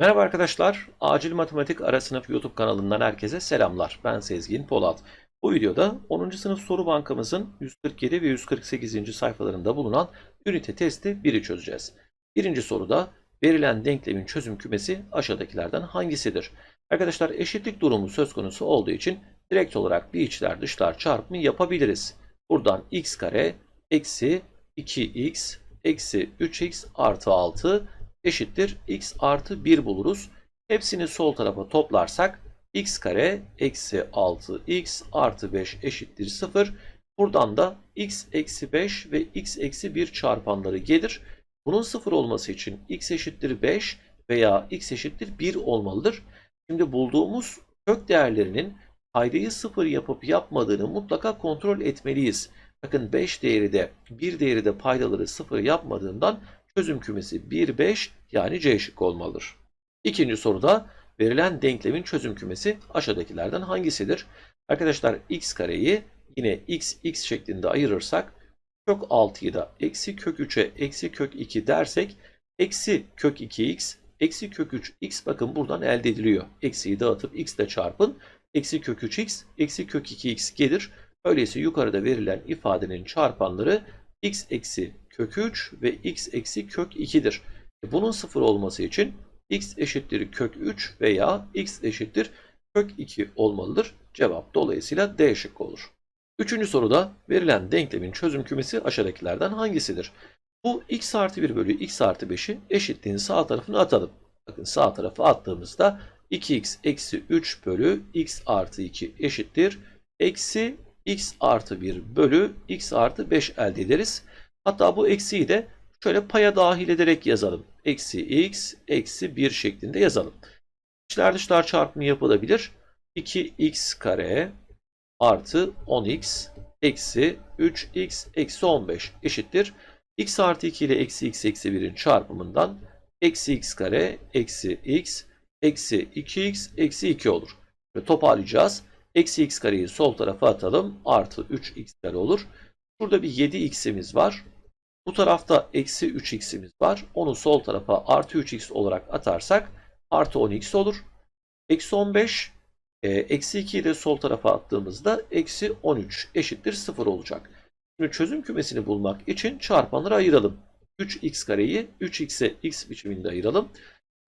Merhaba arkadaşlar, Acil Matematik Ara Sınıf YouTube kanalından herkese selamlar. Ben Sezgin Polat. Bu videoda 10. sınıf soru bankamızın 147 ve 148. sayfalarında bulunan ünite testi 1'i çözeceğiz. Birinci soruda verilen denklemin çözüm kümesi aşağıdakilerden hangisidir? Arkadaşlar eşitlik durumu söz konusu olduğu için direkt olarak bir içler dışlar çarpımı yapabiliriz. Buradan x kare eksi 2x eksi 3x artı 6 eşittir x artı 1 buluruz. Hepsini sol tarafa toplarsak x kare eksi 6x artı 5 eşittir 0. Buradan da x eksi 5 ve x eksi 1 çarpanları gelir. Bunun 0 olması için x eşittir 5 veya x eşittir 1 olmalıdır. Şimdi bulduğumuz kök değerlerinin paydayı 0 yapıp yapmadığını mutlaka kontrol etmeliyiz. Bakın 5 değeri de 1 değeri de paydaları 0 yapmadığından çözüm kümesi 1, 5 yani C şıkkı olmalıdır. İkinci soruda verilen denklemin çözüm kümesi aşağıdakilerden hangisidir? Arkadaşlar x kareyi yine x, x şeklinde ayırırsak kök 6'yı da eksi kök 3'e eksi kök 2 dersek eksi kök 2x eksi kök 3x bakın buradan elde ediliyor. Eksiyi dağıtıp x ile çarpın. Eksi kök 3x eksi kök 2x gelir. Öyleyse yukarıda verilen ifadenin çarpanları x eksi kök 3 ve x eksi kök 2'dir. Bunun sıfır olması için x eşittir kök 3 veya x eşittir kök 2 olmalıdır. Cevap dolayısıyla D şıkkı olur. Üçüncü soruda verilen denklemin çözüm kümesi aşağıdakilerden hangisidir? Bu x artı 1 bölü x artı 5'i eşitliğin sağ tarafına atalım. Bakın sağ tarafa attığımızda 2x eksi 3 bölü x artı 2 eşittir. Eksi x artı 1 bölü x artı 5 elde ederiz. Hatta bu eksiyi de şöyle paya dahil ederek yazalım. Eksi x eksi 1 şeklinde yazalım. İçler dışlar çarpımı yapılabilir. 2x kare artı 10x eksi 3x eksi 15 eşittir. x artı 2 ile eksi x eksi 1'in çarpımından eksi x kare eksi x eksi 2x eksi 2 olur. Ve toparlayacağız. Eksi x kareyi sol tarafa atalım. Artı 3x kare olur. Burada bir 7x'imiz var. Bu tarafta eksi 3x'imiz var. Onu sol tarafa artı 3x olarak atarsak artı 10x olur. Eksi 15 e, eksi 2'yi de sol tarafa attığımızda eksi 13 eşittir 0 olacak. Şimdi çözüm kümesini bulmak için çarpanları ayıralım. 3x kareyi 3x'e x biçiminde ayıralım.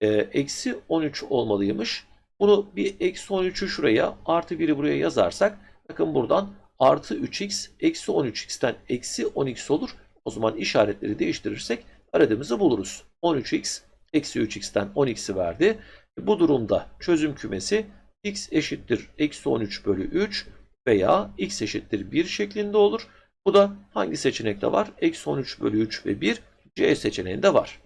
E, eksi 13 olmalıymış. Bunu bir eksi 13'ü şuraya artı 1'i buraya yazarsak bakın buradan artı 3x eksi 13x'ten eksi 10x olur. O zaman işaretleri değiştirirsek aradığımızı buluruz. 13x eksi 3x'ten 10x'i verdi. Bu durumda çözüm kümesi x eşittir eksi 13 bölü 3 veya x eşittir 1 şeklinde olur. Bu da hangi seçenekte var? Eksi 13 bölü 3 ve 1 C seçeneğinde var.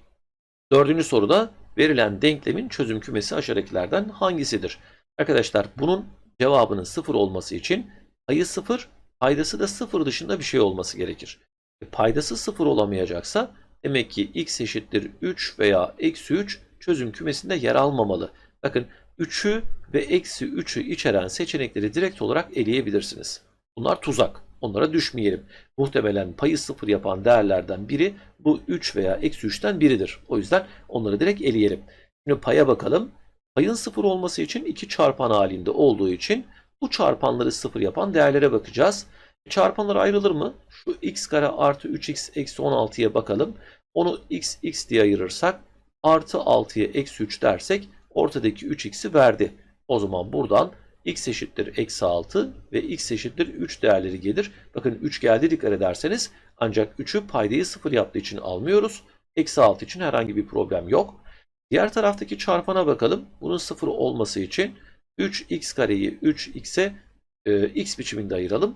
Dördüncü soruda verilen denklemin çözüm kümesi aşağıdakilerden hangisidir? Arkadaşlar bunun cevabının 0 olması için payı 0, paydası da 0 dışında bir şey olması gerekir. E, paydası 0 olamayacaksa demek ki x eşittir 3 veya eksi 3 çözüm kümesinde yer almamalı. Bakın 3'ü ve eksi 3'ü içeren seçenekleri direkt olarak eleyebilirsiniz. Bunlar tuzak. Onlara düşmeyelim. Muhtemelen payı 0 yapan değerlerden biri bu 3 veya eksi 3'ten biridir. O yüzden onları direkt eleyelim. Şimdi paya bakalım. Payın 0 olması için 2 çarpan halinde olduğu için bu çarpanları 0 yapan değerlere bakacağız. Çarpanlar ayrılır mı? Şu x kare artı 3x eksi 16'ya bakalım. Onu x x diye ayırırsak artı 6'ya eksi 3 dersek ortadaki 3x'i verdi. O zaman buradan x eşittir eksi 6 ve x eşittir 3 değerleri gelir. Bakın 3 geldi dikkat ederseniz ancak 3'ü paydayı 0 yaptığı için almıyoruz. Eksi 6 için herhangi bir problem yok. Diğer taraftaki çarpana bakalım. Bunun 0 olması için 3x kareyi 3x'e e, x biçiminde ayıralım.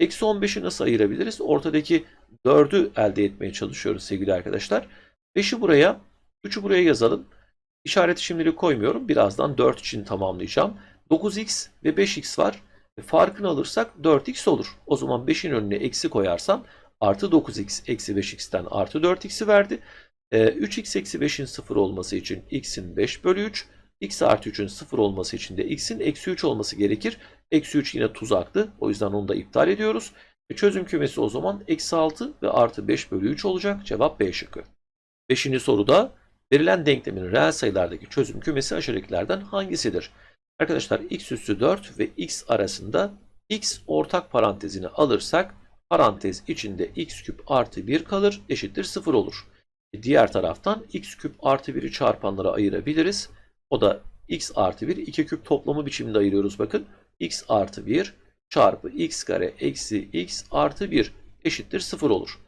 Eksi 15'i nasıl ayırabiliriz? Ortadaki 4'ü elde etmeye çalışıyoruz sevgili arkadaşlar. 5'i buraya, 3'ü buraya yazalım. İşareti şimdilik koymuyorum. Birazdan 4 için tamamlayacağım. 9x ve 5x var. E, farkını alırsak 4x olur. O zaman 5'in önüne eksi koyarsam artı 9x eksi 5x'ten artı 4x'i verdi. E, 3x eksi 5'in 0 olması için x'in 5 bölü 3. x artı 3'ün 0 olması için de x'in eksi 3 olması gerekir. Eksi 3 yine tuzaktı. O yüzden onu da iptal ediyoruz. E, çözüm kümesi o zaman eksi 6 ve artı 5 bölü 3 olacak. Cevap B şıkkı. Beşinci soruda Verilen denklemin reel sayılardaki çözüm kümesi aşağıdakilerden hangisidir? Arkadaşlar x üssü 4 ve x arasında x ortak parantezini alırsak parantez içinde x küp artı 1 kalır eşittir 0 olur. E, Diğer taraftan x küp artı 1'i çarpanlara ayırabiliriz. O da x artı 1 2 küp toplamı biçiminde ayırıyoruz bakın. X artı 1 çarpı x kare eksi x artı 1 eşittir 0 olur.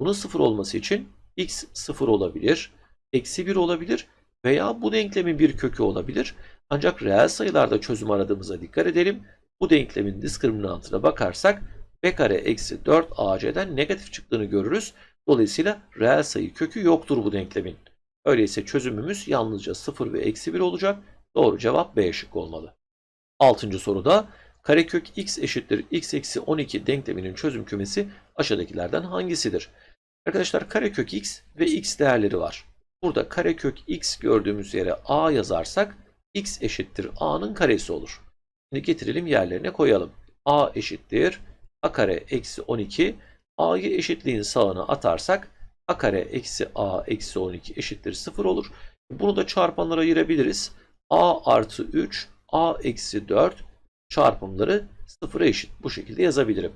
Bunun 0 olması için x 0 olabilir, eksi 1 olabilir veya bu denklemin bir kökü olabilir. Ancak reel sayılarda çözüm aradığımıza dikkat edelim. Bu denklemin diskriminantına bakarsak b kare eksi 4 ac'den negatif çıktığını görürüz. Dolayısıyla reel sayı kökü yoktur bu denklemin. Öyleyse çözümümüz yalnızca 0 ve eksi 1 olacak. Doğru cevap B şıkkı olmalı. Altıncı soruda karekök x eşittir x eksi 12 denkleminin çözüm kümesi aşağıdakilerden hangisidir? Arkadaşlar karekök x ve x değerleri var. Burada karekök x gördüğümüz yere a yazarsak x eşittir a'nın karesi olur. Şimdi getirelim yerlerine koyalım. a eşittir a kare eksi 12. a'yı eşitliğin sağına atarsak a kare eksi a eksi 12 eşittir 0 olur. Bunu da çarpanlara ayırabiliriz. a artı 3 a eksi 4 çarpımları 0'a eşit. Bu şekilde yazabilirim.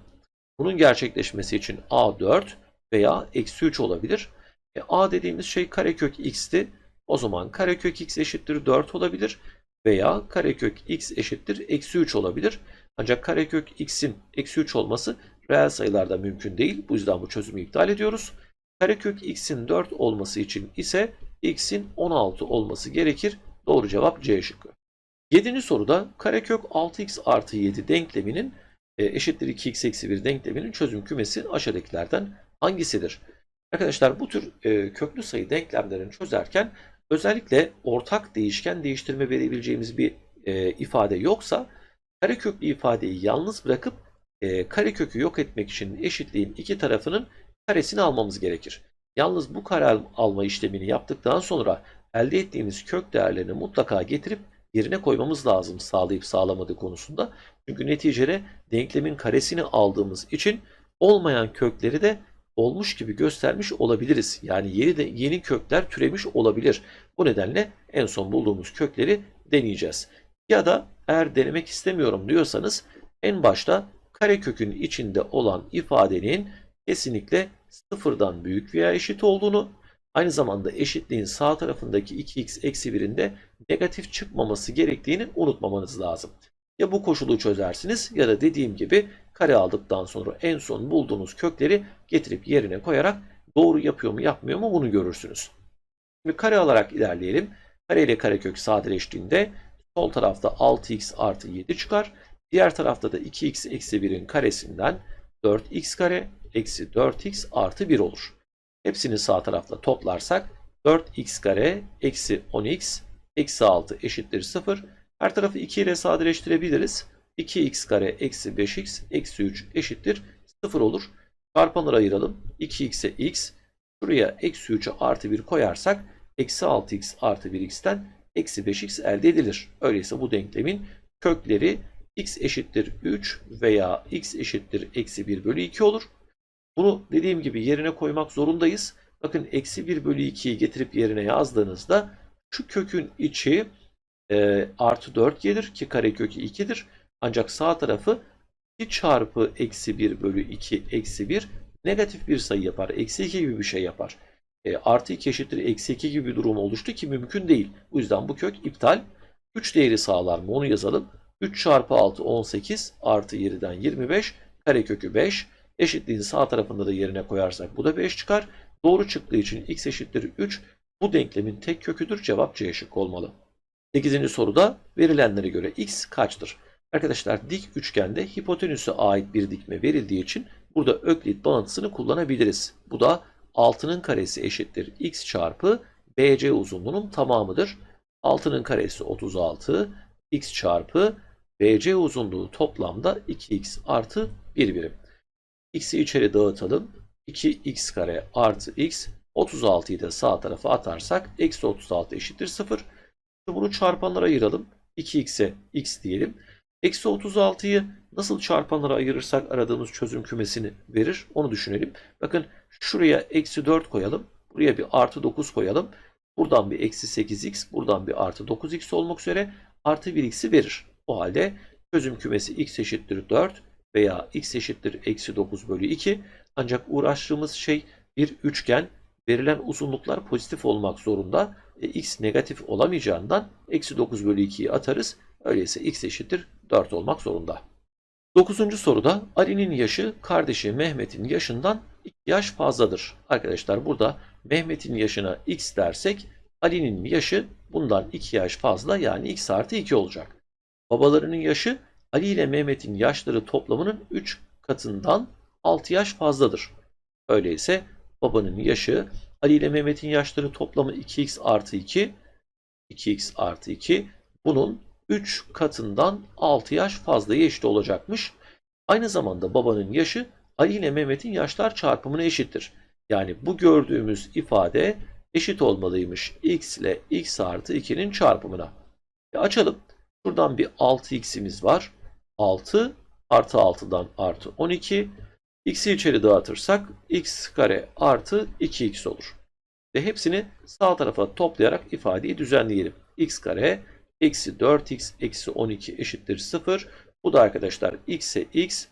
Bunun gerçekleşmesi için a 4 veya eksi 3 olabilir. E, a dediğimiz şey karekök x'ti. O zaman karekök x eşittir 4 olabilir veya karekök x eşittir eksi 3 olabilir. Ancak karekök x'in eksi 3 olması reel sayılarda mümkün değil. Bu yüzden bu çözümü iptal ediyoruz. Karekök x'in 4 olması için ise x'in 16 olması gerekir. Doğru cevap C şıkkı. 7. soruda karekök 6x artı 7 denkleminin e, eşittir 2x eksi 1 denkleminin çözüm kümesi aşağıdakilerden hangisidir? Arkadaşlar bu tür e, köklü sayı denklemlerini çözerken özellikle ortak değişken değiştirme verebileceğimiz bir e, ifade yoksa kareköklü ifadeyi yalnız bırakıp karekökü yok etmek için eşitliğin iki tarafının karesini almamız gerekir. Yalnız bu kare alma işlemini yaptıktan sonra elde ettiğimiz kök değerlerini mutlaka getirip yerine koymamız lazım sağlayıp sağlamadığı konusunda. Çünkü neticede denklemin karesini aldığımız için olmayan kökleri de olmuş gibi göstermiş olabiliriz. Yani yeni de yeni kökler türemiş olabilir. Bu nedenle en son bulduğumuz kökleri deneyeceğiz. Ya da eğer denemek istemiyorum diyorsanız en başta karekökün içinde olan ifadenin kesinlikle sıfırdan büyük veya eşit olduğunu, aynı zamanda eşitliğin sağ tarafındaki 2x eksi 1'in de negatif çıkmaması gerektiğini unutmamanız lazım. Ya bu koşulu çözersiniz ya da dediğim gibi kare aldıktan sonra en son bulduğunuz kökleri getirip yerine koyarak doğru yapıyor mu yapmıyor mu bunu görürsünüz. Şimdi kare alarak ilerleyelim. Kare ile karekök sadeleştiğinde sol tarafta 6x artı 7 çıkar. Diğer tarafta da 2x eksi 1'in karesinden 4x kare eksi 4x artı 1 olur. Hepsini sağ tarafta toplarsak 4x kare eksi 10x eksi 6 eşittir 0. Her tarafı 2 ile sadeleştirebiliriz. 2x kare eksi 5x eksi 3 eşittir 0 olur. Çarpanları ayıralım. 2x'e x. Şuraya eksi 3'e artı 1 koyarsak eksi 6x artı 1x'ten eksi 5x elde edilir. Öyleyse bu denklemin kökleri x eşittir 3 veya x eşittir eksi 1 bölü 2 olur. Bunu dediğim gibi yerine koymak zorundayız. Bakın eksi 1 bölü 2'yi getirip yerine yazdığınızda şu kökün içi e, artı 4 gelir ki karekökü 2'dir. Ancak sağ tarafı 2 çarpı eksi 1 bölü 2 eksi 1 negatif bir sayı yapar. Eksi 2 gibi bir şey yapar. E, artı 2 eşittir eksi 2 gibi bir durum oluştu ki mümkün değil. Bu yüzden bu kök iptal. 3 değeri sağlar mı onu yazalım. 3 çarpı 6 18 artı 7'den 25 karekökü 5 eşitliğin sağ tarafında da yerine koyarsak bu da 5 çıkar. Doğru çıktığı için x eşittir 3 bu denklemin tek köküdür. Cevap C şık olmalı. 8. soruda verilenlere göre x kaçtır? Arkadaşlar dik üçgende hipotenüse ait bir dikme verildiği için burada öklit bağıntısını kullanabiliriz. Bu da 6'nın karesi eşittir x çarpı BC uzunluğunun tamamıdır. 6'nın karesi 36 x çarpı BC uzunluğu toplamda 2x artı 1 birim. x'i içeri dağıtalım. 2x kare artı x 36'yı da sağ tarafa atarsak eksi 36 eşittir 0. Bunu çarpanlara ayıralım. 2x'e x diyelim. Eksi 36'yı nasıl çarpanlara ayırırsak aradığımız çözüm kümesini verir. Onu düşünelim. Bakın şuraya eksi 4 koyalım. Buraya bir artı 9 koyalım. Buradan bir eksi 8x, buradan bir artı 9x olmak üzere artı 1x'i verir. O halde çözüm kümesi x eşittir 4 veya x eşittir eksi 9 bölü 2. Ancak uğraştığımız şey bir üçgen. Verilen uzunluklar pozitif olmak zorunda. E, x negatif olamayacağından eksi 9 bölü 2'yi atarız. Öyleyse x eşittir 4 olmak zorunda. Dokuzuncu soruda Ali'nin yaşı kardeşi Mehmet'in yaşından 2 yaş fazladır. Arkadaşlar burada Mehmet'in yaşına x dersek Ali'nin yaşı bundan 2 yaş fazla yani x artı 2 olacak. Babalarının yaşı Ali ile Mehmet'in yaşları toplamının 3 katından 6 yaş fazladır. Öyleyse babanın yaşı Ali ile Mehmet'in yaşları toplamı 2x artı 2 2x artı 2 bunun 3 katından 6 yaş fazlaya eşit olacakmış. Aynı zamanda babanın yaşı Ali ile Mehmet'in yaşlar çarpımına eşittir. Yani bu gördüğümüz ifade eşit olmalıymış x ile x artı 2'nin çarpımına. E açalım. Şuradan bir 6x'imiz var. 6 artı 6'dan artı 12. x'i içeri dağıtırsak x kare artı 2x olur. Ve hepsini sağ tarafa toplayarak ifadeyi düzenleyelim. x kare eksi 4x eksi 12 eşittir 0. Bu da arkadaşlar x'e x.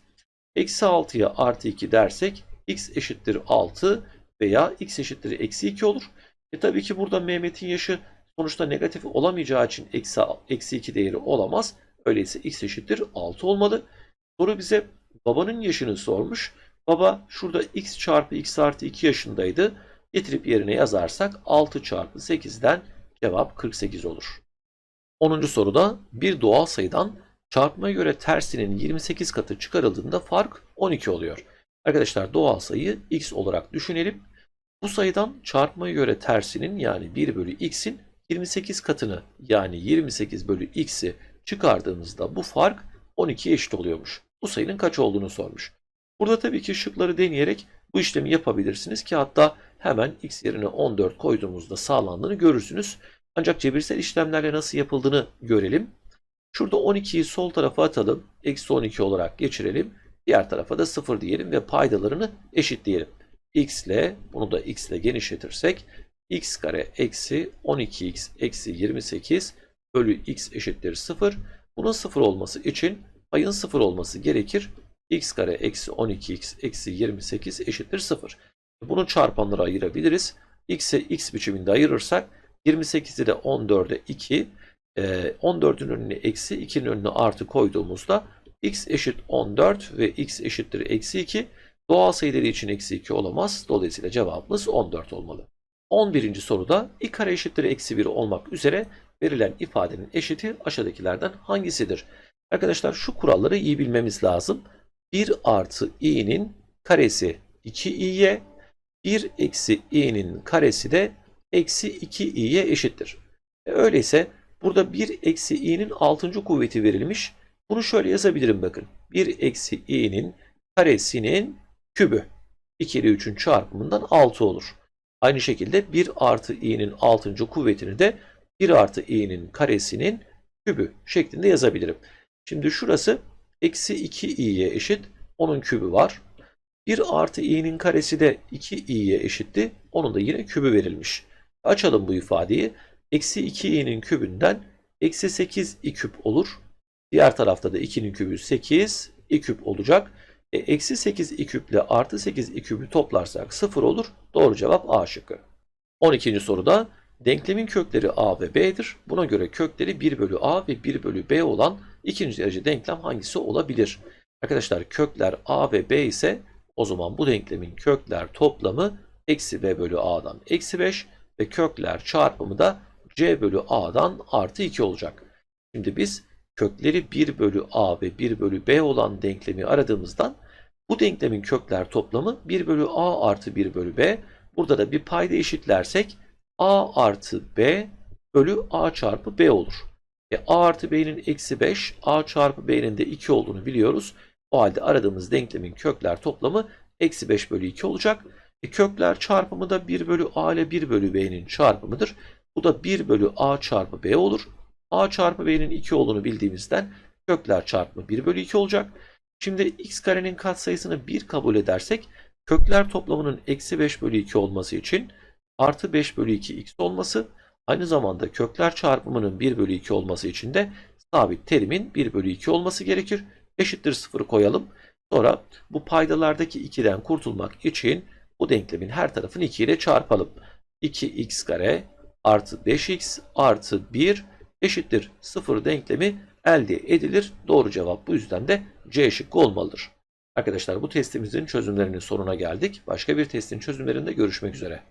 Eksi 6'ya artı 2 dersek x eşittir 6 veya x eşittir eksi 2 olur. E tabii ki burada Mehmet'in yaşı sonuçta negatif olamayacağı için eksi, eksi 2 değeri olamaz. Öyleyse x eşittir 6 olmalı. Soru bize babanın yaşını sormuş. Baba şurada x çarpı x artı 2 yaşındaydı. Getirip yerine yazarsak 6 çarpı 8'den cevap 48 olur. 10. soruda bir doğal sayıdan çarpmaya göre tersinin 28 katı çıkarıldığında fark 12 oluyor. Arkadaşlar doğal sayıyı x olarak düşünelim. Bu sayıdan çarpmaya göre tersinin yani 1 bölü x'in 28 katını yani 28 bölü x'i çıkardığımızda bu fark 12'ye eşit oluyormuş. Bu sayının kaç olduğunu sormuş. Burada tabii ki şıkları deneyerek bu işlemi yapabilirsiniz ki hatta hemen x yerine 14 koyduğumuzda sağlandığını görürsünüz. Ancak cebirsel işlemlerle nasıl yapıldığını görelim. Şurada 12'yi sol tarafa atalım. Eksi 12 olarak geçirelim. Diğer tarafa da 0 diyelim ve paydalarını eşitleyelim. x ile bunu da x ile genişletirsek x kare eksi 12x eksi 28 bölü x eşittir 0. Bunun 0 olması için payın 0 olması gerekir. X kare eksi 12x eksi 28 eşittir 0. Bunu çarpanlara ayırabiliriz. x'e x biçiminde ayırırsak 28'i de 14'e 2, 14'ün önüne eksi 2'nin önüne artı koyduğumuzda x eşit 14 ve x eşittir eksi 2. Doğal sayıları için eksi 2 olamaz. Dolayısıyla cevabımız 14 olmalı. 11. soruda i kare eşittir eksi 1 olmak üzere verilen ifadenin eşiti aşağıdakilerden hangisidir? Arkadaşlar şu kuralları iyi bilmemiz lazım. 1 artı i'nin karesi 2i'ye, 1 eksi i'nin karesi de eksi 2i'ye eşittir. E öyleyse burada 1 eksi i'nin 6. kuvveti verilmiş. Bunu şöyle yazabilirim bakın. 1 eksi i'nin karesinin kübü. 2 ile 3'ün çarpımından 6 olur. Aynı şekilde 1 artı i'nin 6. kuvvetini de 1 artı i'nin karesinin kübü şeklinde yazabilirim. Şimdi şurası eksi 2i'ye eşit. Onun kübü var. 1 artı i'nin karesi de 2i'ye eşitti. Onun da yine kübü verilmiş. Açalım bu ifadeyi. Eksi 2i'nin kübünden eksi 8 i küp olur. Diğer tarafta da 2'nin kübü 8 i küp olacak. E, eksi 8 i küp ile artı 8 i küpü toplarsak 0 olur. Doğru cevap A şıkkı. 12. soruda denklemin kökleri A ve B'dir. Buna göre kökleri 1 bölü A ve 1 bölü B olan ikinci derece denklem hangisi olabilir? Arkadaşlar kökler A ve B ise o zaman bu denklemin kökler toplamı eksi B bölü A'dan eksi 5 ve kökler çarpımı da C bölü A'dan artı 2 olacak. Şimdi biz kökleri 1 bölü A ve 1 bölü B olan denklemi aradığımızdan bu denklemin kökler toplamı 1 bölü A artı 1 bölü B. Burada da bir payda eşitlersek A artı B bölü A çarpı B olur. E, A artı B'nin eksi 5, A çarpı B'nin de 2 olduğunu biliyoruz. O halde aradığımız denklemin kökler toplamı eksi 5 bölü 2 olacak. E, kökler çarpımı da 1 bölü A ile 1 bölü B'nin çarpımıdır. Bu da 1 bölü A çarpı B olur. A çarpı B'nin 2 olduğunu bildiğimizden kökler çarpımı 1 bölü 2 olacak. Şimdi x karenin katsayısını 1 kabul edersek kökler toplamının eksi 5 bölü 2 olması için artı 5 bölü 2 x olması Aynı zamanda kökler çarpımının 1 bölü 2 olması için de sabit terimin 1 bölü 2 olması gerekir. Eşittir 0'ı koyalım. Sonra bu paydalardaki 2'den kurtulmak için bu denklemin her tarafını 2 ile çarpalım. 2x kare artı 5x artı 1 eşittir 0 denklemi elde edilir. Doğru cevap bu yüzden de C şıkkı olmalıdır. Arkadaşlar bu testimizin çözümlerinin sonuna geldik. Başka bir testin çözümlerinde görüşmek üzere.